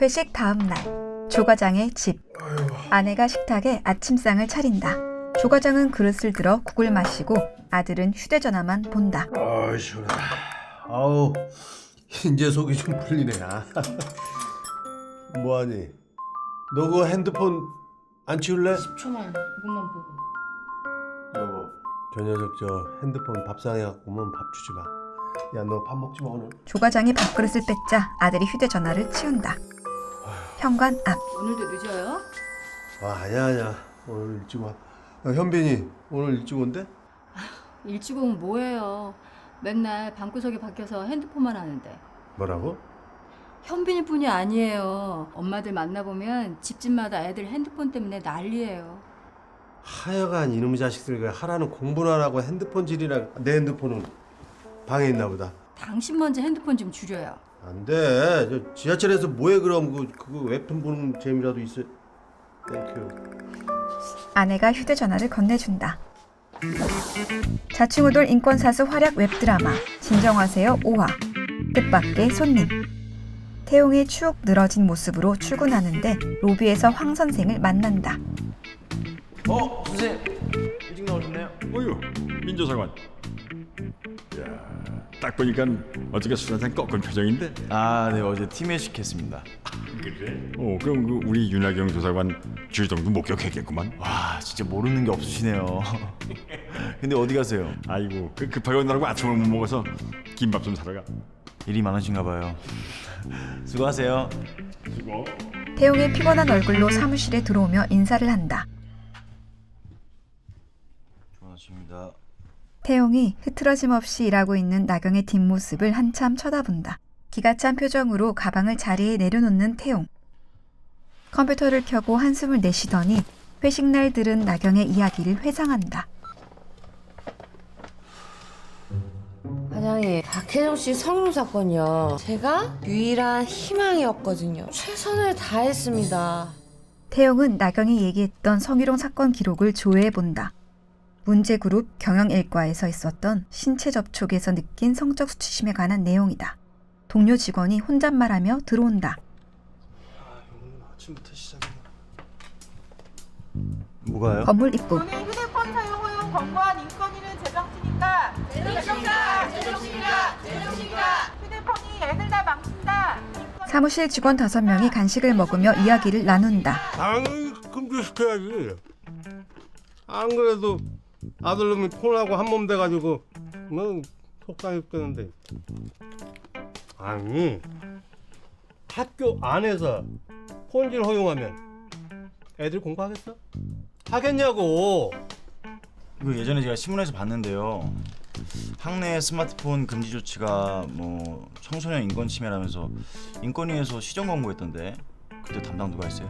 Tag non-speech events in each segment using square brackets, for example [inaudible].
회식 다음 날 조과장의 집 아내가 식탁에 아침상을 차린다 조과장은 그릇을 들어 국을 마시고 아들은 휴대전화만 본다 아 시원하다. 아우 이제 속이 좀 풀리네. 아. [laughs] 뭐하니? 너그 핸드폰 안 치울래? 10초만 이것만 보고 여보. 저 녀석 저 핸드폰 밥상에 갖고 오면 밥 주지 마. 야 너 밥 먹지 마 오늘. 조과장이 밥그릇을 뺏자 아들이 휴대전화를 치운다 현관 앞 오늘도 늦어요? 아 아니야 아니야 오늘 일찍 와. 야, 현빈이 오늘 일찍 온대? 일찍 오면 뭐해요 맨날 방구석에 박혀서 핸드폰만 하는데 뭐라고? 현빈이 뿐이 아니에요 엄마들 만나보면 집집마다 애들 핸드폰 때문에 난리예요 하여간 이놈의 자식들 그 하라는 공부나 하라고 핸드폰 질이나 내 핸드폰은 방에 있나 보다. 당신 먼저 핸드폰 좀 줄여요 안 돼. 저 지하철에서 뭐해 그럼 그 그거 웹툰 보는 재미라도 있어. 땡큐. 아내가 휴대전화를 건네준다 자충우돌 인권사수 활약 웹드라마 진정하세요 5화 뜻밖의 손님 태용이 추욱 늘어진 모습으로 출근하는데 로비에서 황 선생을 만난다 어, 선생님 일찍 나오셨네요. 어휴 민조사관 야, 딱 보니까 어떻게 술 한잔 꺾은 표정인데 아, 네 어제 팀 회식 했습니다. 그래? 어 그럼 그 우리 윤하경 조사관 주정도 목격했겠구만 와, 진짜 모르는 게 없으시네요. [laughs] 근데 어디 가세요? 아이고 그 급하게 온다고 아침을 못 먹어서 김밥 좀 사러 가 일이 많으신가 봐요. 수고하세요. 수고 태용이 피곤한 얼굴로 사무실에 들어오며 인사를 한다 좋은 아침입니다. 태용이 흐트러짐 없이 일하고 있는 나경의 뒷모습을 한참 쳐다본다. 기가 찬 표정으로 가방을 자리에 내려놓는 태용. 컴퓨터를 켜고 한숨을 내쉬더니 회식 날 들은 나경의 이야기를 회상한다. 과장님, 박혜정 씨 성희롱 사건이요. 제가 유일한 희망이었거든요. 최선을 다했습니다. 태용은 나경이 얘기했던 성희롱 사건 기록을 조회해 본다. 문제그룹 경영일과에서 있었던 신체 접촉에서 느낀 성적 수치심에 관한 내용이다. 동료 직원이 혼잣말하며 들어온다. 아침부터 시작해. 뭐가요? 건물 입구 본인 휴대폰 사용 허용 권고한 인권위는 제정신인가? 제정신이다! 제정신이다! 제정신이다! 휴대폰이 애들 다 망친다! 사무실 직원 다섯 명이 간식을 먹으며 이야기를 나눈다. 당연히 금지시켜야지. 안 그래도 아들놈이 폰하고 한 몸 돼가지고 뭐 속상해 죽겠는데. 아니 학교 안에서 폰질 허용하면 애들 공부하겠어? 하겠냐고. 이거 예전에 제가 신문에서 봤는데요. 학내 스마트폰 금지 조치가 뭐 청소년 인권 침해라면서 인권위에서 시정 권고했던데 그때 담당 누가 했어요?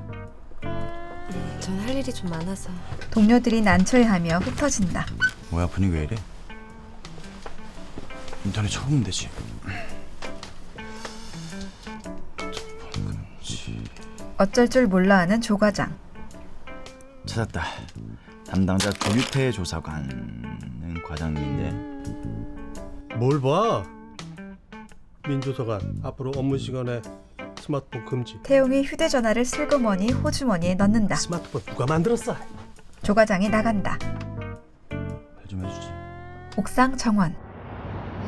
전 할 일이 좀 많아서. 동료들이 난처해하며 흩어진다. 뭐야 분위기 왜 이래? 인터넷 쳐보면 되지. 어쩔 줄 몰라하는 조과장. 찾았다. 담당자 조유태 조사관은 과장님인데 뭘 봐? 민조서관 앞으로 업무 시간에 스마트폰 금지. 태용이 휴대전화를 슬그머니 호주머니에 넣는다. 스마트폰 누가 만들었어? 조 과장이 나간다. 별좀 해주지. 옥상 정원.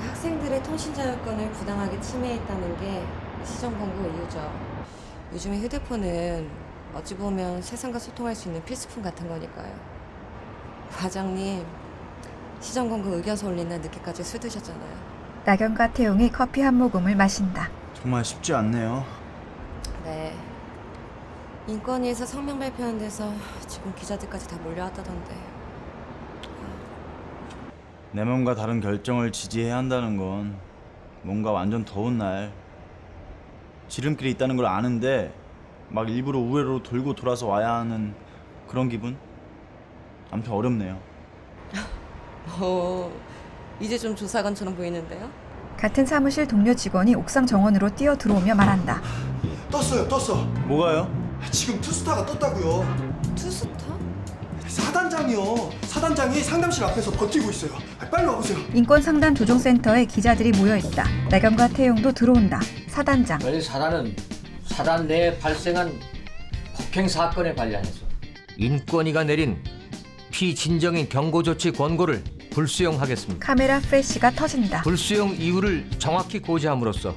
학생들의 통신 자율권을 부당하게 침해했다는 게 시정 권고 이유죠. 요즘에 휴대폰은 어찌 보면 세상과 소통할 수 있는 필수품 같은 거니까요. 과장님, 시정 권고 의견서 올린 날 늦게까지 술 드셨잖아요. 나경과 태용이 커피 한 모금을 마신다. 정말 쉽지 않네요. 네. 인권위에서 성명 발표하는 데서 지금 기자들까지 다 몰려왔다던데. 내 몸과 다른 결정을 지지해야 한다는 건 뭔가 완전 더운 날 지름길이 있다는 걸 아는데 막 일부러 우회로 돌고 돌아서 와야 하는 그런 기분? 아무튼 어렵네요. 오, [laughs] 이제 좀 조사관처럼 보이는데요? 같은 사무실 동료 직원이 옥상 정원으로 뛰어 들어오며 말한다. 떴어요, 떴어. 뭐가요? 지금 투스타가 떴다고요. 투스타? 사단장이요. 사단장이 상담실 앞에서 버티고 있어요. 아, 빨리 와보세요. 인권 상담 조정센터에 기자들이 모여 있다. 나경과 태용도 들어온다. 사단장. 만약 사단은 사단 내에 발생한 폭행 사건에 관련해서 인권위가 내린 피진정인 경고 조치 권고를 불수용하겠습니다. 카메라 플래시가 터진다. 불수용 이유를 정확히 고지함으로써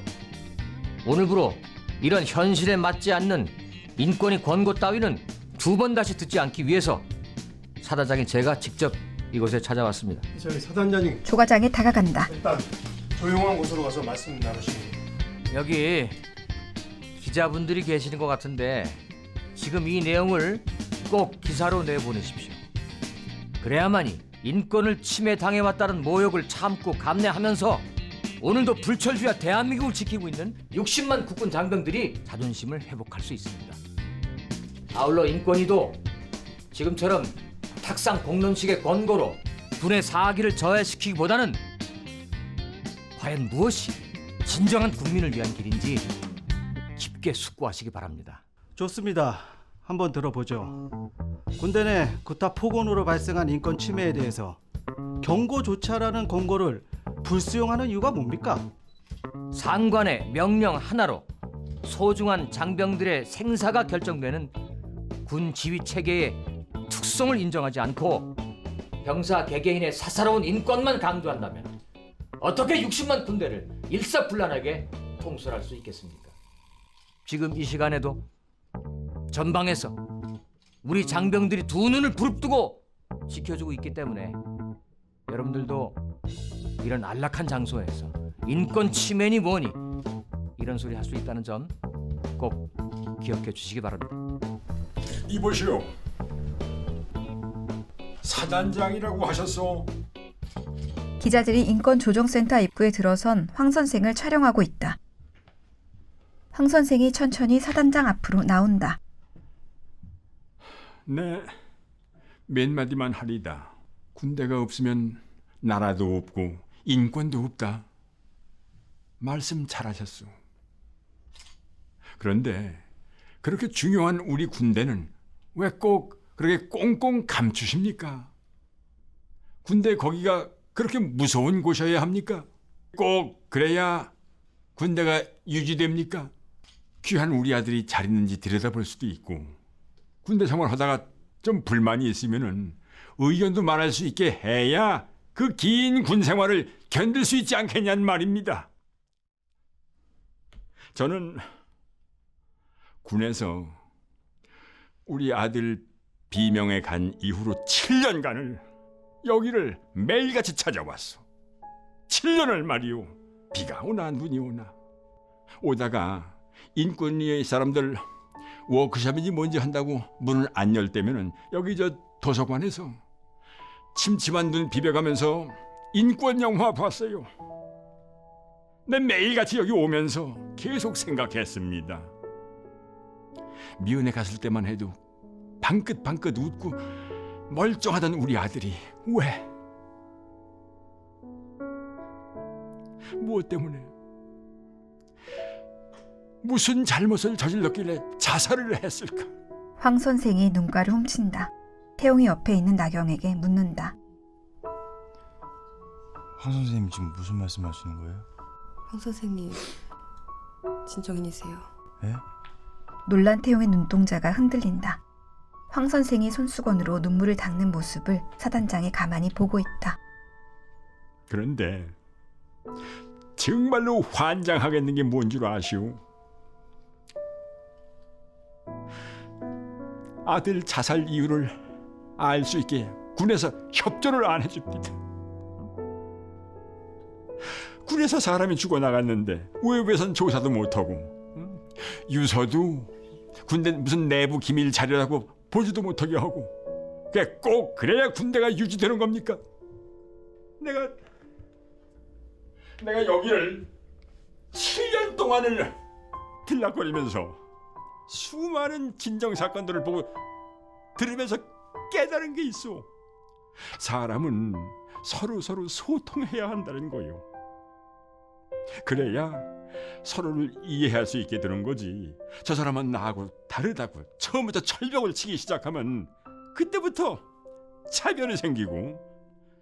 오늘부로 이런 현실에 맞지 않는 인권위 권고 따위는 두 번 다시 듣지 않기 위해서 사단장인 제가 직접 이곳에 찾아왔습니다. 저기 사단장님 조과장이 다가간다. 일단 조용한 곳으로 가서 말씀 나누시고 여기 기자분들이 계시는 것 같은데 지금 이 내용을 꼭 기사로 내보내십시오. 그래야만이 인권을 침해당해왔다는 모욕을 참고 감내하면서 오늘도 불철주야 대한민국을 지키고 있는 60만 국군 장병들이 자존심을 회복할 수 있습니다. 아울러 인권위도 지금처럼 탁상 공론식의 권고로 군의 사기를 저해시키기보다는 과연 무엇이 진정한 국민을 위한 길인지 깊게 숙고하시기 바랍니다. 좋습니다. 한번 들어보죠. 군대 내 구타 폭언으로 발생한 인권 침해에 대해서 경고조차라는 권고를 불수용하는 이유가 뭡니까? 상관의 명령 하나로 소중한 장병들의 생사가 결정되는 군 지휘 체계의 특성을 인정하지 않고 병사 개개인의 사사로운 인권만 강조한다면 어떻게 60만 군대를 일사불란하게 통솔할 수 있겠습니까? 지금 이 시간에도 전방에서 우리 장병들이 두 눈을 부릅뜨고 지켜주고 있기 때문에 여러분들도 이런 안락한 장소에서 인권 침해니 뭐니 이런 소리 할 수 있다는 점 꼭 기억해 주시기 바랍니다. 이보시오. 사단장이라고 하셨어. 기자들이 인권조정센터 입구에 들어선 황 선생을 촬영하고 있다. 황 선생이 천천히 사단장 앞으로 나온다. 네. 몇 마디만 하리다. 군대가 없으면 나라도 없고 인권도 없다. 말씀 잘하셨소. 그런데 그렇게 중요한 우리 군대는 왜 꼭 그렇게 꽁꽁 감추십니까? 군대 거기가 그렇게 무서운 곳이어야 합니까? 꼭 그래야 군대가 유지됩니까? 귀한 우리 아들이 잘 있는지 들여다볼 수도 있고 군대 생활 하다가 좀 불만이 있으면은 의견도 말할 수 있게 해야 그 긴 군 생활을 견딜 수 있지 않겠냐는 말입니다. 저는 군에서 우리 아들 비명에 간 이후로 7년간을 여기를 매일같이 찾아왔어. 7년을 말이오. 비가 오나 눈이 오나. 오다가 인권위의 사람들 워크숍인지 뭔지 한다고 문을 안 열 때면은 여기 저 도서관에서 침침한 눈 비벼가면서 인권 영화 봤어요. 내 매일같이 여기 오면서 계속 생각했습니다. 미은에 갔을 때만 해도 방긋방긋 웃고 멀쩡하던 우리 아들이 왜? 무엇 때문에? 무슨 잘못을 저질렀길래 자살을 했을까? 황 선생이 눈가를 훔친다. 태용이 옆에 있는 나경에게 묻는다. 황 선생님 지금 무슨 말씀하시는 거예요? 황 선생님 진정인이세요? 예? 놀란 태용의 눈동자가 흔들린다. 황 선생이 손수건으로 눈물을 닦는 모습을 사단장이 가만히 보고 있다. 그런데 정말로 환장하겠는 게 뭔 줄 아시오? 아들 자살 이유를 알 수 있게 군에서 협조를 안 해줍니다. 군에서 사람이 죽어 나갔는데 외부에선 조사도 못하고 음, 유서도 군대 무슨 내부 기밀 자료라고 보지도 못하게 하고 꼭 그래야 군대가 유지되는 겁니까? 내가 내가 여기를 7년 동안을 들락거리면서 수많은 진정 사건들을 보고 들으면서 깨달은 게 있어. 사람은 서로 서로 소통해야 한다는 거요. 그래야 서로를 이해할 수 있게 되는 거지. 저 사람은 나하고 다르다고 처음부터 철벽을 치기 시작하면 그때부터 차별이 생기고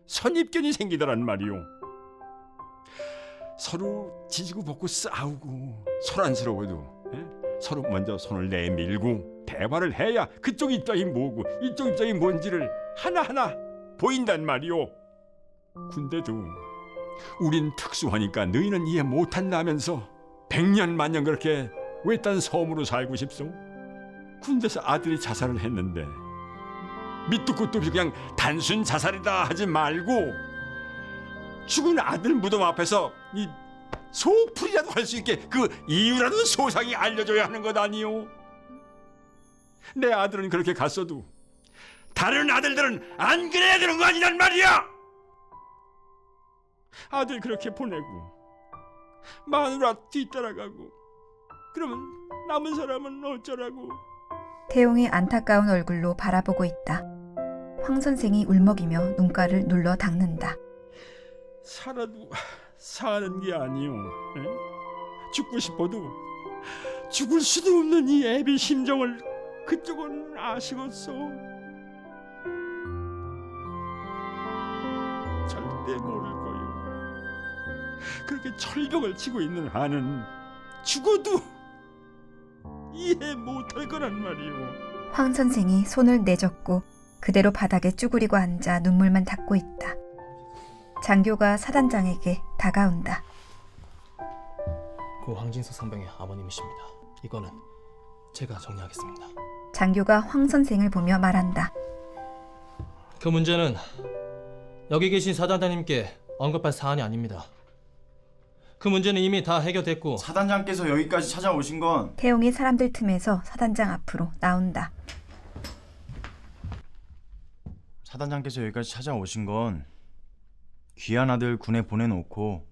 선입견이 생기더란 말이요. 서로 지지고 볶고 싸우고 소란스러워도 예? 서로 먼저 손을 내밀고 대화를 해야 그쪽 입장이 뭐고 이쪽 입장이 뭔지를 하나하나 보인단 말이오. 군대도 우린 특수하니까 너희는 이해 못한다면서 백년 만년 그렇게 외딴 섬으로 살고 싶소? 군대에서 아들이 자살을 했는데 밑도 끝도 없이 그냥 단순 자살이다 하지 말고 죽은 아들 무덤 앞에서 이 소풀이라도 할 수 있게 그 이유라도 소상히 알려줘야 하는 것 아니오? 내 아들은 그렇게 갔어도 다른 아들들은 안 그래야 되는 거 아니란 말이야! 아들 그렇게 보내고 마누라 뒤따라가고 그러면 남은 사람은 어쩌라고? 태용이 안타까운 얼굴로 바라보고 있다. 황 선생이 울먹이며 눈가를 눌러 닦는다. 살아도 사는 게 아니오. 에? 죽고 싶어도 죽을 수도 없는 이 애비 심정을 그쪽은 아시겠소? 절대 모를 거요. 그렇게 철벽을 치고 있는 한은 죽어도 이해 못할 거란 말이오. 황 선생이 손을 내젓고 그대로 바닥에 쭈그리고 앉아 눈물만 닦고 있다. 장교가 사단장에게 다가온다. 고 황진서 상병의 아버님이십니다. 이거는 제가 정리하겠습니다. 장교가 황 선생을 보며 말한다. 그 문제는 여기 계신 사단장님께 언급할 사안이 아닙니다. 그 문제는 이미 다 해결됐고 사단장께서 여기까지 찾아오신 건 태용이 사람들 틈에서 사단장 앞으로 나온다. 사단장께서 여기까지 찾아오신 건 귀한 아들 군에 보내놓고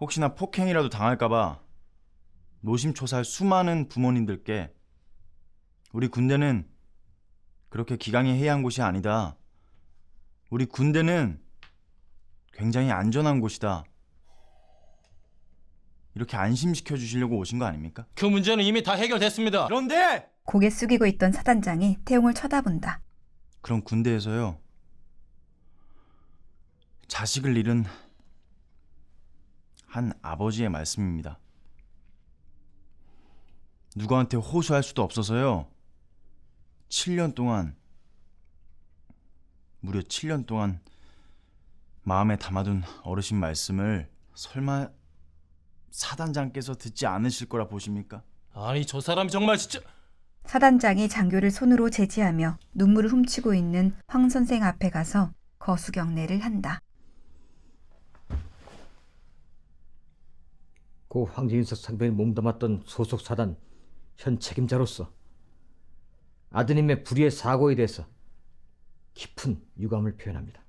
혹시나 폭행이라도 당할까봐 노심초사할 수많은 부모님들께 우리 군대는 그렇게 기강이 해이한 곳이 아니다. 우리 군대는 굉장히 안전한 곳이다. 이렇게 안심시켜 주시려고 오신 거 아닙니까? 그 문제는 이미 다 해결됐습니다. 그런데 고개 숙이고 있던 사단장이 태용을 쳐다본다. 그럼 군대에서요 자식을 잃은 한 아버지의 말씀입니다. 누구한테 호소할 수도 없어서요. 7년 동안 무려 7년 동안 마음에 담아둔 어르신 말씀을 설마 사단장께서 듣지 않으실 거라 보십니까? 아니 저 사람이 정말 진짜 사단장이 장교를 손으로 제지하며 눈물을 훔치고 있는 황 선생 앞에 가서 거수경례를 한다. 고 황진석 상병이 몸담았던 소속 사단 현 책임자로서 아드님의 불의의 사고에 대해서 깊은 유감을 표현합니다.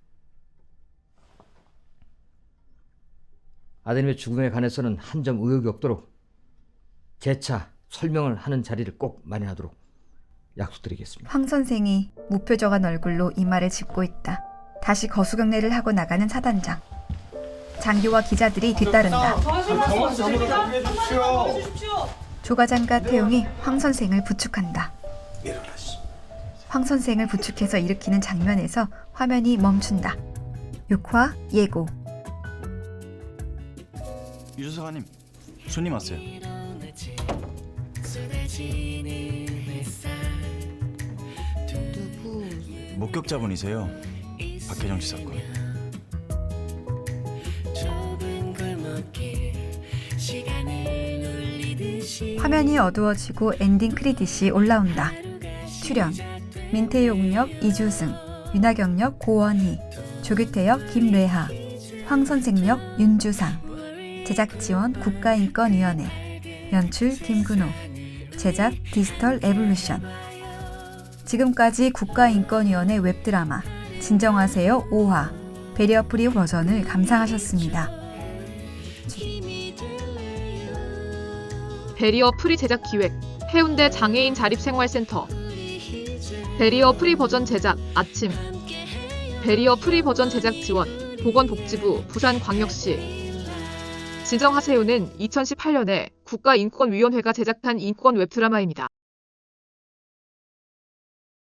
아드님의 죽음에 관해서는 한 점 의혹이 없도록 재차 설명을 하는 자리를 꼭 마련하도록 약속드리겠습니다. 황 선생이 무표정한 얼굴로 이마를 짚고 있다. 다시 거수경례를 하고 나가는 사단장. 장교와 기자들이 뒤따른다. 조과장과 태용이 황 선생을 부축한다. 황 선생을 부축해서 일으키는 장면에서 화면이 멈춘다. 육화 예고. 유조사관님 손님 왔어요. 누구? 목격자분이세요. 박혜정 씨 사건. 화면이 어두워지고 엔딩 크레딧이 올라온다. 출연 민태용 역 이주승, 윤하경 역 고원희, 조규태 역 김뢰하, 황 선생 역 윤주상, 제작 지원 국가인권위원회, 연출 김근호, 제작 디지털 에볼루션. 지금까지 국가인권위원회 웹드라마 진정하세요 5화 베리어 프리 버전을 감상하셨습니다. 베리어 프리 제작 기획 해운대 장애인 자립생활센터. 베리어 프리 버전 제작 아침. 베리어 프리 버전 제작 지원 보건복지부 부산광역시. 진정하세요는 2018년에 국가인권위원회가 제작한 인권 웹드라마입니다.